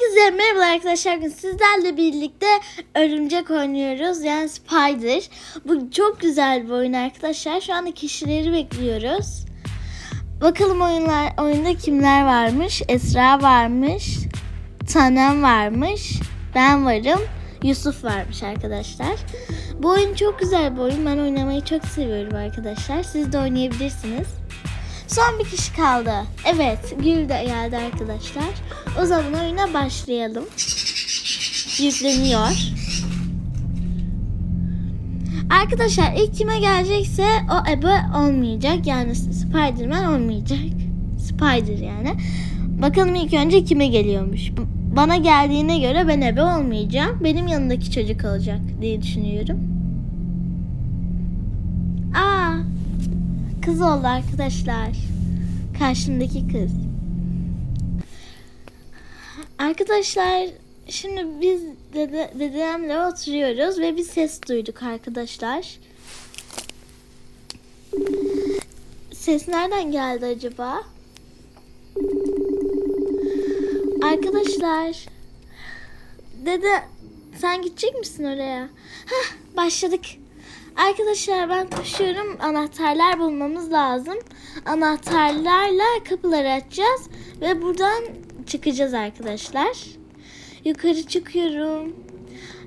Herkese merhaba arkadaşlar. Bugün sizlerle birlikte örümcek oynuyoruz. Yani Spider. Bu çok güzel bir oyun arkadaşlar. Şu anda kişileri bekliyoruz. Bakalım oyunlar oyunda kimler varmış? Esra varmış. Tanem varmış. Ben varım. Yusuf varmış arkadaşlar. Bu oyun çok güzel bir oyun. Ben oynamayı çok seviyorum arkadaşlar. Siz de oynayabilirsiniz. Son bir kişi kaldı. Evet, Gül de geldi arkadaşlar. O zaman oyuna başlayalım. Yükleniyor. Arkadaşlar ilk kime gelecekse o ebe olmayacak. Yani Spiderman olmayacak. Spider yani. Bakalım ilk önce kime geliyormuş. Bana geldiğine göre ben ebe olmayacağım. Benim yanındaki çocuk olacak diye düşünüyorum. Kız oldu arkadaşlar. Karşımdaki kız. Arkadaşlar şimdi biz dede, dedemle oturuyoruz ve bir ses duyduk arkadaşlar. Ses nereden geldi acaba? Arkadaşlar. Dede sen gidecek misin oraya? Hah başladık. Arkadaşlar ben koşuyorum. Anahtarlar bulmamız lazım. Anahtarlarla kapıları açacağız ve buradan çıkacağız arkadaşlar. Yukarı çıkıyorum.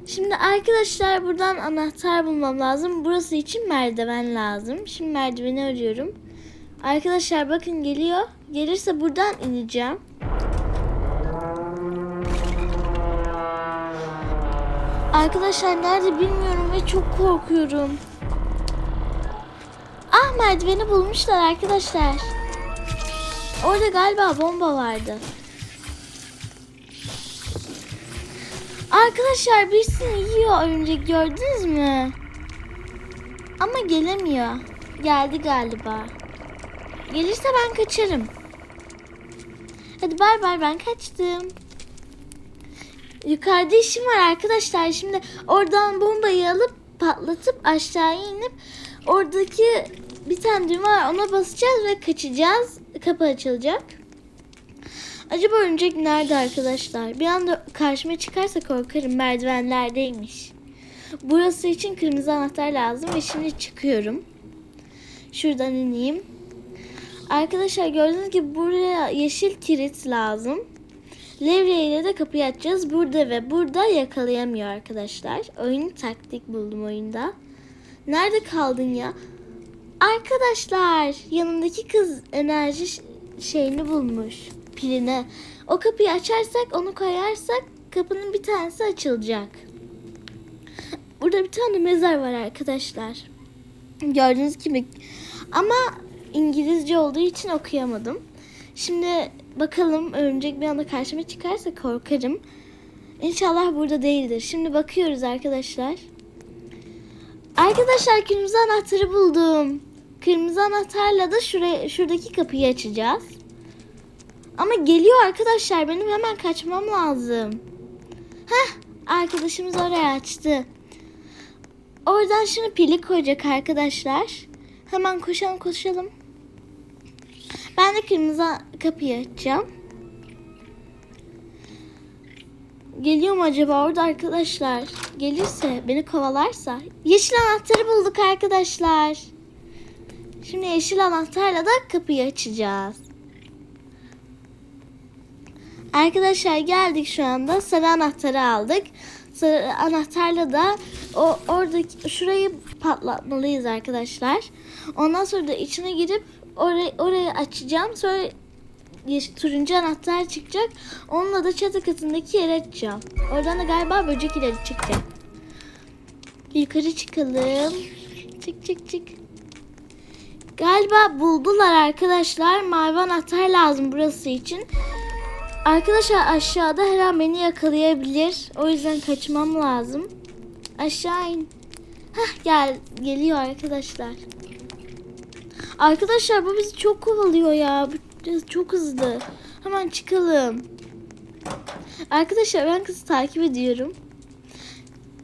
Şimdi arkadaşlar buradan anahtar bulmam lazım. Burası için merdiven lazım. Şimdi merdiveni arıyorum. Arkadaşlar bakın geliyor. Gelirse buradan ineceğim. Arkadaşlar nerede bilmiyorum ve çok korkuyorum. Ah merdiveni bulmuşlar arkadaşlar. Orada galiba bomba vardı. Arkadaşlar birisini yiyor örümcek gördünüz mü? Ama gelemiyor. Geldi galiba. Gelirse ben kaçarım. Hadi bay bay ben kaçtım. Yukarıda işim var arkadaşlar. Şimdi oradan bombayı alıp patlatıp aşağıya inip oradaki bir tane düğme var ona basacağız ve kaçacağız. Kapı açılacak. Acaba örümcek nerede arkadaşlar? Bir anda karşıma çıkarsa korkarım. Merdivenlerdeymiş. Burası için kırmızı anahtar lazım ve şimdi çıkıyorum. Şuradan ineyim. Arkadaşlar gördüğünüz gibi buraya yeşil kilit lazım. Levye ile de kapıyı açacağız. Burada ve burada yakalayamıyor arkadaşlar. Oyun taktik buldum oyunda. Nerede kaldın ya? Arkadaşlar yanımdaki kız enerji şeyini bulmuş. Pilini. O kapıyı açarsak onu koyarsak kapının bir tanesi açılacak. Burada bir tane mezar var arkadaşlar. Gördüğünüz gibi. Ama İngilizce olduğu için okuyamadım. Şimdi bakalım örümcek bir anda karşıma çıkarsa korkarım. İnşallah burada değildir. Şimdi bakıyoruz arkadaşlar. Arkadaşlar kırmızı anahtarı buldum. Kırmızı anahtarla da şuraya, şuradaki kapıyı açacağız. Ama geliyor arkadaşlar. Benim hemen kaçmam lazım. Heh, arkadaşımız oraya açtı. Oradan şimdi pili koyacak arkadaşlar. Hemen koşalım koşalım. Ben de kırmızı kapıyı açacağım. Geliyor mu acaba orada arkadaşlar? Gelirse beni kovalarsa. Yeşil anahtarı bulduk arkadaşlar. Şimdi yeşil anahtarla da kapıyı açacağız. Arkadaşlar geldik şu anda. Sarı anahtarı aldık. Sarı anahtarla da o oradaki şurayı patlatmalıyız arkadaşlar. Ondan sonra da içine girip orayı orayı açacağım. Sonra yeşil, turuncu anahtar çıkacak. Onunla da çatı katındaki yeri açacağım. Oradan da galiba böcek ileri çıkacak. Yukarı çıkalım. Çık çık çık. Galiba buldular arkadaşlar. Mavi anahtar lazım burası için. Arkadaşlar aşağıda her an beni yakalayabilir. O yüzden kaçmam lazım. Aşağı in. Hah gel geliyor arkadaşlar. Arkadaşlar bu bizi çok kovalıyor ya. Çok hızlı. Hemen çıkalım. Arkadaşlar ben kızı takip ediyorum.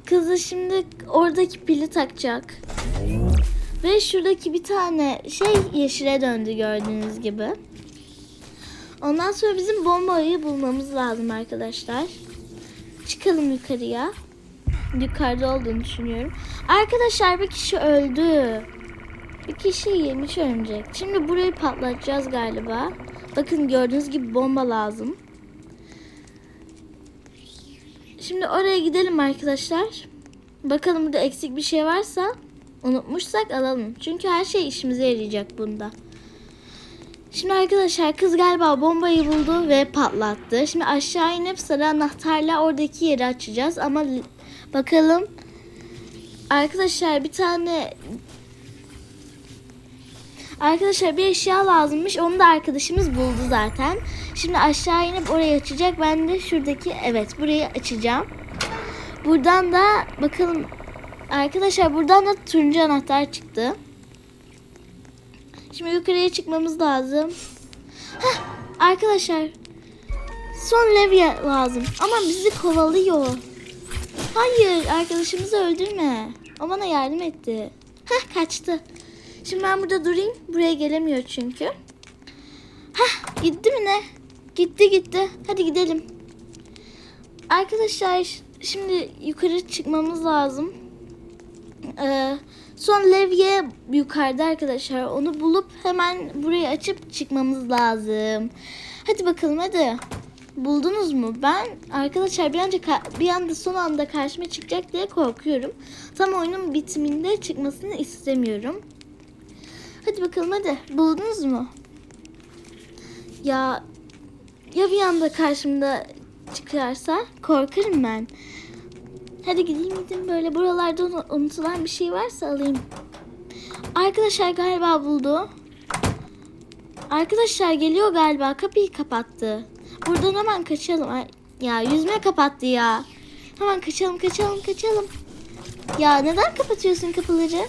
Kızı şimdi oradaki pili takacak. Ve şuradaki bir tane şey yeşile döndü gördüğünüz gibi. Ondan sonra bizim bombayı bulmamız lazım arkadaşlar. Çıkalım yukarıya. Yukarıda olduğunu düşünüyorum. Arkadaşlar bir kişi öldü. Bir kişi yemiş ölecek. Şimdi burayı patlatacağız galiba. Bakın gördüğünüz gibi bomba lazım. Şimdi oraya gidelim arkadaşlar. Bakalım burada eksik bir şey varsa unutmuşsak alalım. Çünkü her şey işimize yarayacak bunda. Şimdi arkadaşlar kız galiba bombayı buldu ve patlattı. Şimdi aşağı inip sarı anahtarla oradaki yeri açacağız ama bakalım. Arkadaşlar bir tane Arkadaşlar bir eşya lazımmış. Onu da arkadaşımız buldu zaten. Şimdi aşağı inip orayı açacak. Ben de şuradaki evet burayı açacağım. Buradan da bakalım arkadaşlar buradan da turuncu anahtar çıktı. Şimdi yukarıya çıkmamız lazım. Heh, arkadaşlar son levye lazım ama bizi kovalıyor. Hayır arkadaşımızı öldürme. O bana yardım etti. Heh kaçtı. Şimdi ben burada durayım. Buraya gelemiyor çünkü. Heh gitti mi ne? Gitti gitti. Hadi gidelim. Arkadaşlar şimdi yukarı çıkmamız lazım. Ee, son levye yukarıda arkadaşlar. Onu bulup hemen burayı açıp çıkmamız lazım. Hadi bakalım hadi. Buldunuz mu? Ben arkadaşlar bir ka- bir anda son anda karşıma çıkacak diye korkuyorum. Tam oyunun bitiminde çıkmasını istemiyorum. Hadi bakalım hadi. Buldunuz mu? Ya ya bir anda karşımda çıkarsa korkarım ben. Hadi gideyim gideyim böyle buralarda unu- unutulan bir şey varsa alayım. Arkadaşlar galiba buldu. Arkadaşlar geliyor galiba kapıyı kapattı. Buradan hemen kaçalım. Ya yüzme kapattı ya. Hemen kaçalım kaçalım kaçalım. Ya neden kapatıyorsun kapıları?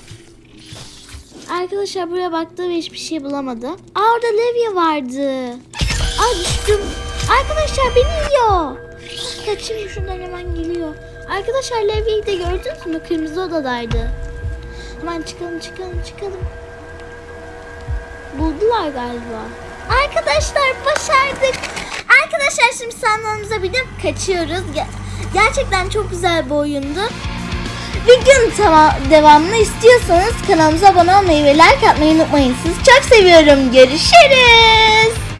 Arkadaşlar buraya baktı ve hiçbir şey bulamadı. Aa orada levye vardı. Aa düştüm. Arkadaşlar beni yiyor. Kaçayım şundan hemen geliyor. Arkadaşlar levyeyi de gördünüz mü? Kırmızı odadaydı. Hemen çıkalım çıkalım çıkalım. Buldular galiba. Arkadaşlar başardık. Arkadaşlar şimdi sandalımıza binip kaçıyoruz. Ge- Gerçekten çok güzel bir oyundu. Videonun tava- devamını istiyorsanız kanalımıza abone olmayı ve like atmayı unutmayın. Sizi çok seviyorum. Görüşürüz.